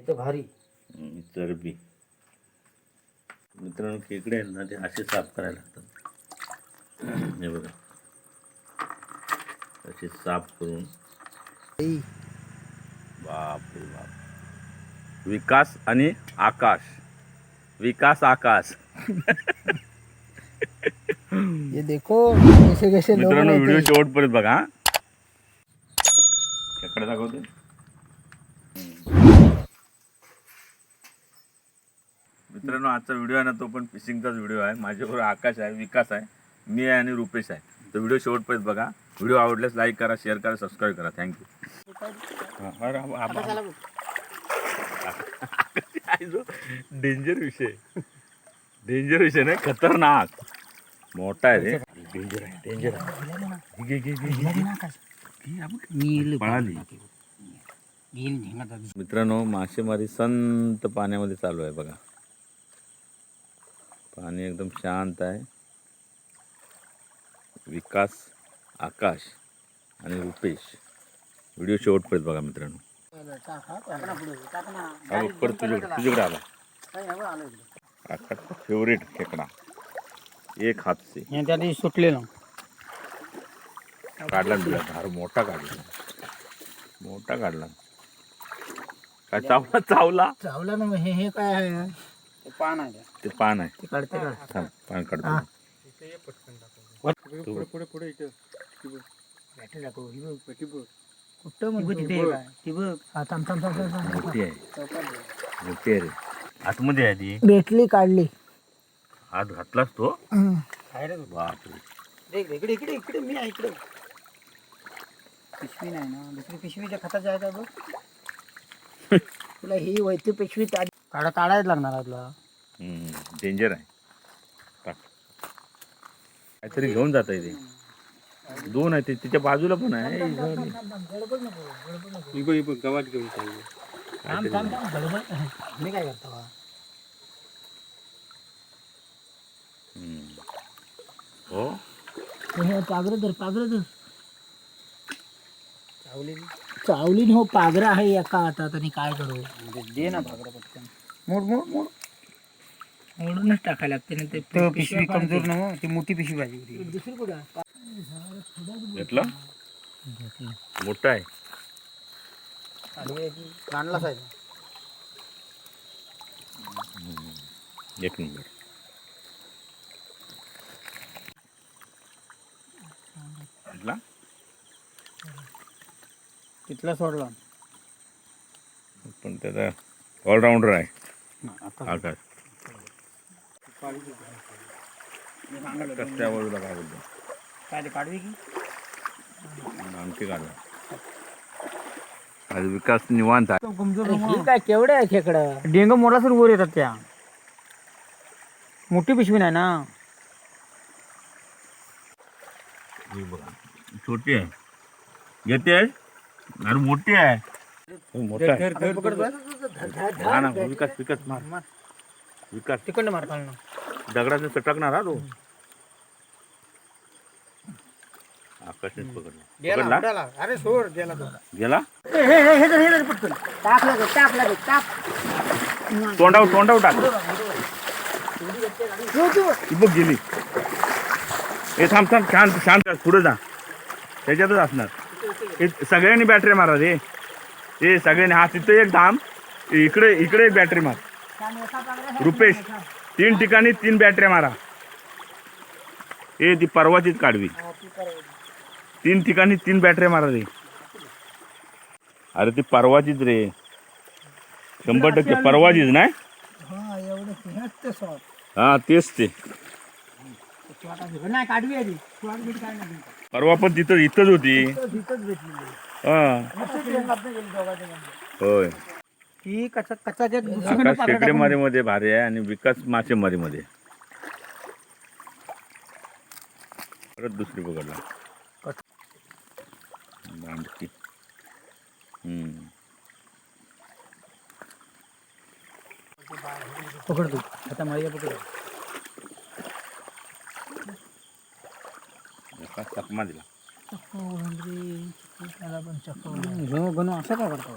हे तर भारी. चरबी मित्रांनो खेकडे आहेत ना ते असे साफ करायला लागतात. हे बघा. असे साफ करून. बाप रे बाप. विकास आणि आकाश. विकास आकाश. ये देखो कैसे कैसे मित्रांनो व्हिडिओ। शेवटपर्यंत बघा. खेकडे दाखवते? मित्रांनो आजचा व्हिडिओ आहे ना तो पण फिशिंगचाच व्हिडिओ आहे. माझ्याबरोबर आकाश आहे विकास आहे मी आहे आणि रुपेश आहे. तर व्हिडिओ शेवटपर्यंत बघा. व्हिडिओ आवडल्यास लाईक करा शेअर करा सबस्क्राईब करा. थँक्यू डेंजर विषय. डेंजर विषय नाही खतरनाक. मोठा आहे रे. डेंजर आहे डेंजर आहे. मित्रांनो मासेमारी संत पाण्यामध्ये चालू आहे बघा. पाणी एकदम शांत आहे. विकास आकाश आणि रुपेश. व्हिडिओ शेवटपर्यंत बघा मित्रांनो. हा तुझ्याकडे तुझ्याकडे आला. आकाशचा फेवरेट खेकडा. एक हात से त्या दिवशी सुटलेलं. काढला ना तुला धार मोठा काढला. मोठा काढला. काय चावला चावला? चावला ना मग. हे हे काय आहे? पान आहे. ते पान आहे. ते काढते थांब पान काढतो. हा. तू बॅटरी दाखव ही बघ पेटी बघ कुठं मग तिथे ती बघ हा थांब थांब थांब थांब थांब. मोठी आहे. मोठी आहे रे. आतमध्ये आहे ती. भेटली काढली. हात घातलास तो काय रे बापरे. देख इकडे इकडे इकडे मी आहे इकडे. पिशवी नाही ना? दुसरी पिशवीच्या खताची आहे का बघ तुला ही वैती पिशवी काढा काढायच लागणार आहे तुला. डेंजर आहे. टाक. काहीतरी घेऊन जात आहे ते. दोन आहे ते. तिच्या बाजूला पण आहे. गवात घेऊन मी काय करतो. हो. हे पागरं धर पागरं धर. चावली चावली हो पागरं आहे एका हातात. आणि काय करू? दे ना पागरं पटकन. मोड मोड मोड. मोडूनच टाकायला लागते ना ते पिशवी कमजोर ना ती मोठी पिशवी पाहिजे दुसरी कुठं? घेतला? मोठा आहे. आहे. एक नंबर. घेतला? तिथला सोडला. पण त्याचा ऑलराऊंडर आहे आता आकाश. काय बोलतो? काय ते काढवी की? आमची काढला आज विकास निवांत आहे. ही काय केवढे आहे खेकडं? डेंग मोठा सर वर येतात त्या. मोठी पिशवी नाही ना. ही बघा छोटी आहे. घेते अरे मोठी आहे. मोठा आहे. हा ना विकास विकास मार. विकास. तिकडनं मार काढणं दगडाने चटकणार हा तो. आकाशनेच पकडला. पकडला? अरे सोड गेला तो. गेला? हे हे हे धर, हे धर पटकन. टाकला गे टाकला गे टाक. बघ गेली. हे थांब थांब शांत शांत पुढे जा. त्याच्यातच असणार. हे सगळ्यांनी बॅटरी मारा रे. हे सगळ्यांनी हा तिथं एक थांब. इकडे इकडे एक बॅटरी मार रुपेश तीन ठिकाणी तीन बॅटऱ्या मारा. हे ती परवाचीच काढवी. तीन ठिकाणी तीन बॅटऱ्या मारा रे. अरे ती परवाचीच रे. शंभर टक्के परवाचीच नाही? हा तेच ते. परवा पण तिथं इथंच होती. हा. होय. ही कचा कचाच्या आकाश खेकडेमारी मध्ये भारी आहे आणि विकास मासेमारी मध्ये परत दुसरी पकडला आणखी हम्म. पकड तू आता माझ्या पकड एका चकमा दिला. गणू गणू असं काय करतो?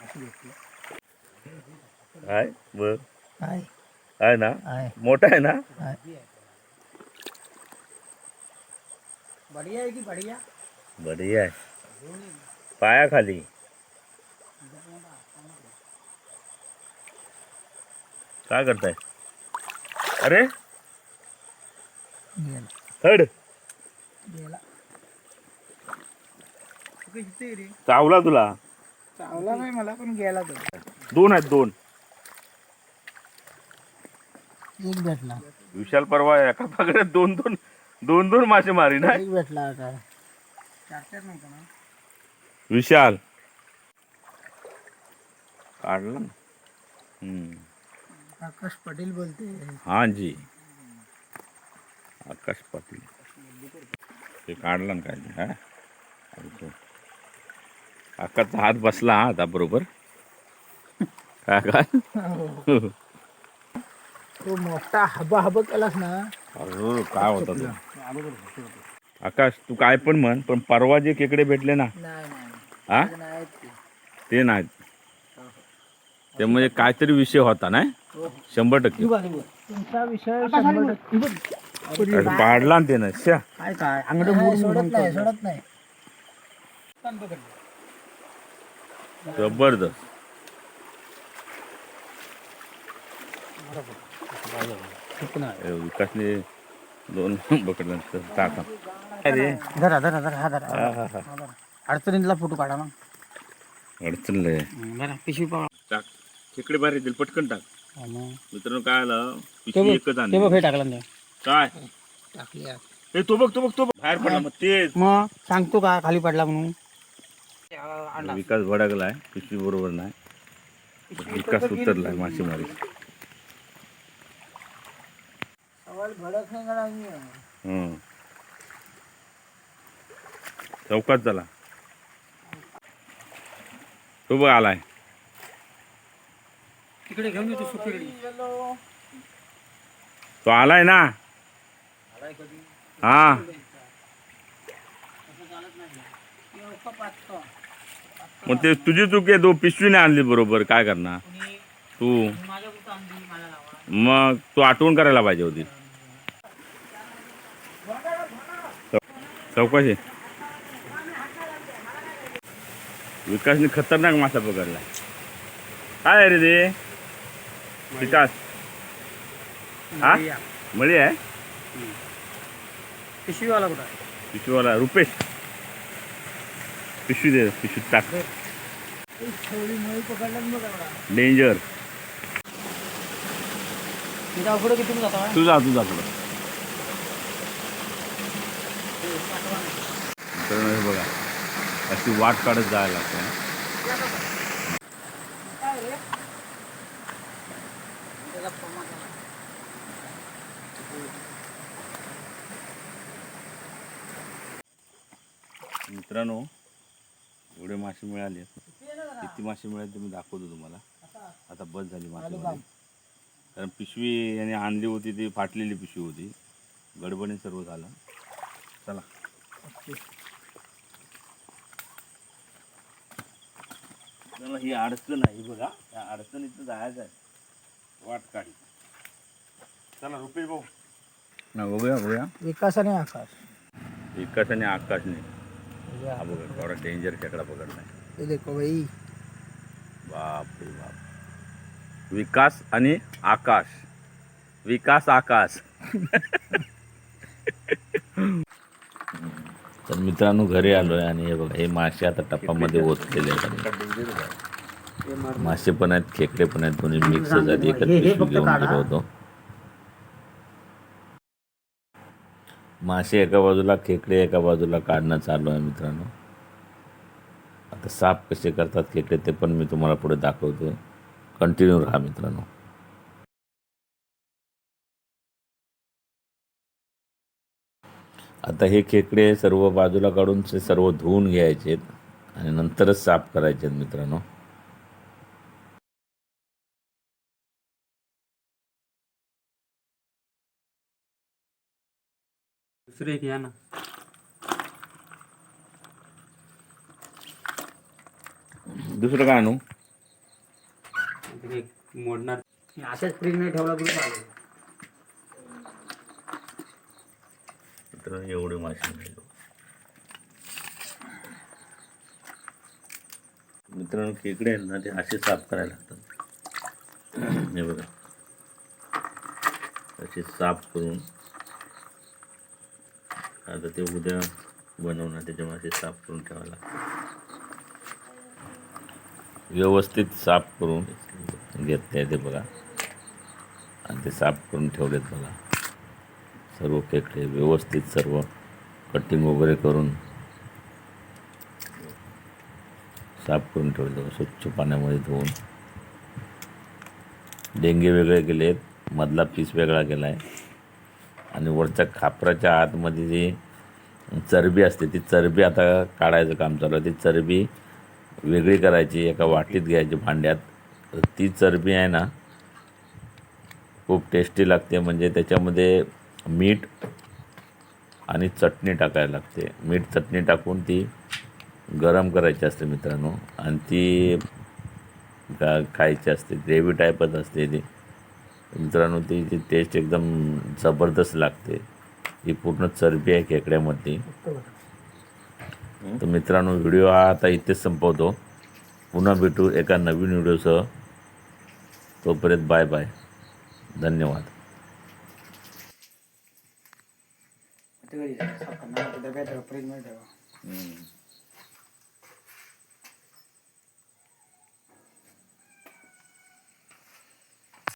आहे. आहे बर आहे आहे ना? आहे मोठा आहे ना? आहे बढिया आहे की बढिया? बढिया आहे. पायाखाली. काय करताय? अरे? गेला. थर्ड गेला. रे चावला तुला? चावला नाही मला पण गेला तो दोन आहेत दोन. एक भेटला. विशाल परवा एका पकड्यात दोन दोन दोन दोन मासे मारी ना एक भेटला काय चार चार नव्हता ना? विशाल. काढला ना. हम्म. आकाश पटेल बोलते. हाँ जी. आकाश पाटील. ते काढला ना काय ते, हा आकाशचा हात बसला हा आता बरोबर. काय काय तो मोठा हबा हबा केलास ना. अरे काय होता तो? आकाश तू काय पण म्हण पण परवा जे केकडे भेटले ना नाही नाही हा? नाही ते. नाहीत. ते म्हणजे काहीतरी विषय होता नाही? शंभर टक्के. तुमचा विषय शंभर टक्के. अरे पाडला ना ते ना श्या. काय काय? अंगड सोडत नाही सोडत नाही. जबरदस्त. विकासने दोन टाका. अरे धरा धरा धरा हा धरा. हा, हा, हा. हा. अडचणीतला फोटो काढा ना. अडचण लय बरं पिशवी पाहा. टाक. खेकडे बाहेर येतील पटकन टाक. मित्रांनो काय आलं? ते पिशवी एकच ते आणली बघ हे टाकलं ना. काय? टाकली हे तो बघ तो बघ तो बघ. बाहेर पडला मग तेच. मग सांगतो का खाली पडला म्हणून? विकास भडकलाय पिशवी बरोबर नाही. विकास उतरलाय मासेमारी. भडक नाही हं. चौकात झाला तो बघ आलाय. तिकडे घेऊन येतो तो आलाय ना. हा. मग ते तुझी चूक आहे तू पिशवीने आणली बरोबर. काय करणार? तू. मग तू आठवण करायला पाहिजे होती. चौकशी. विकासने खतरनाक मासा पकडला. काय आहे रे ते? विकास. हा? मळी आहे? पिशवीवाला कुठं आहे? पिशवीवाला. रुपेश. पिशवी दे पिशवी टाक थोडी मळी पकडला बघा एवढा. डेंजर किती जाता तुझा तुझा पुढं. हे बघा. अशी वाट काढत जायला लागते. मित्रांनो एवढे मासे मिळाले किती मासे मिळाले ते मी दाखवतो तुम्हाला. आता बस झाली मासेमारी. कारण पिशवी याने आणली होती ती फाटलेली पिशवी होती. गडबडीने सर्व झालं. चला. चला ही अडचण आहे बघा. या अडचणीत जायचं आहे. वाट काढी. चला रुपेश भाऊ. ना बघूया बघूया. विकास आणि आकाश. विकास आणि आकाशने. हा बघा थोडा डेंजर खेकडा पकडलाय. हे देखो भाई. बाप रे बाप. विकास आणि आकाश. विकास आकाश. तर मित्रांनो घरी आलोय आणि हे बघा हे मासे आता टप्पामध्ये ओतलेले आहेत. मासे. पण आहेत खेकडे पण आहेत दोन्ही मिक्स आहेत. एकच पिशवी घेऊन गेलो होतो मासे एका बाजूला खेकडे एका बाजूला काढणं चालू आहे मित्रांनो. आता साफ कसे करतात खेकडे ते पण मी तुम्हाला पुढे दाखवतो. कंटिन्यू राहा मित्रांनो. आता हे खेकडे सर्व बाजूला काढून ते सर्व धुवून घ्यायचे आणि नंतरच साफ करायचे आहेत मित्रांनो. दुसरे घ्या ना. दुसरं काय आणू? मोडणार. अशाच फ्रीजमध्ये ठेवला तरी चालेल. मित्रांनो एवढे मासे मित्रांनो खेकडे आहेत ना ते असे साफ करायला लागतात. हे बघा. असे साफ करून आता ते उद्या बनवणार त्याच्यामुळे असे साफ करून ठेवायला लागतात. व्यवस्थित साफ करून घेतले ते बघा. आणि ते साफ करून ठेवलेत बघा. सर्व खेकडे व्यवस्थित सर्व कटिंग वगैरे करून साफ करून ठेवले स्वच्छ पाण्यामध्ये धुवून. डेंगे वेगळे केले आहेत मधला पीस वेगळा केला आहे आणि वरच्या खापराच्या आतमध्ये जी चरबी असते ती चरबी आता काढायचं काम चालू आहे. ती चरबी वेगळी करायची एका वाटीत घ्यायची भांड्यात. ती चरबी आहे ना खूप टेस्टी लागते. म्हणजे त्याच्यामध्ये मीठ आणि चटणी टाकायला लागते. मीठ चटणी टाकून ती गरम करायची असते मित्रांनो. आणि ती का खायची असते ग्रेव्ही टाईपच असते ती. मित्रांनो ती ती टेस्ट एकदम जबरदस्त लागते. ही पूर्ण चरबी आहे खेकड्यामधली. तर मित्रांनो व्हिडिओ हा आता इथेच संपवतो. पुन्हा भेटू एका नवीन व्हिडिओसह. तोपर्यंत बाय बाय. धन्यवाद. ठेवा.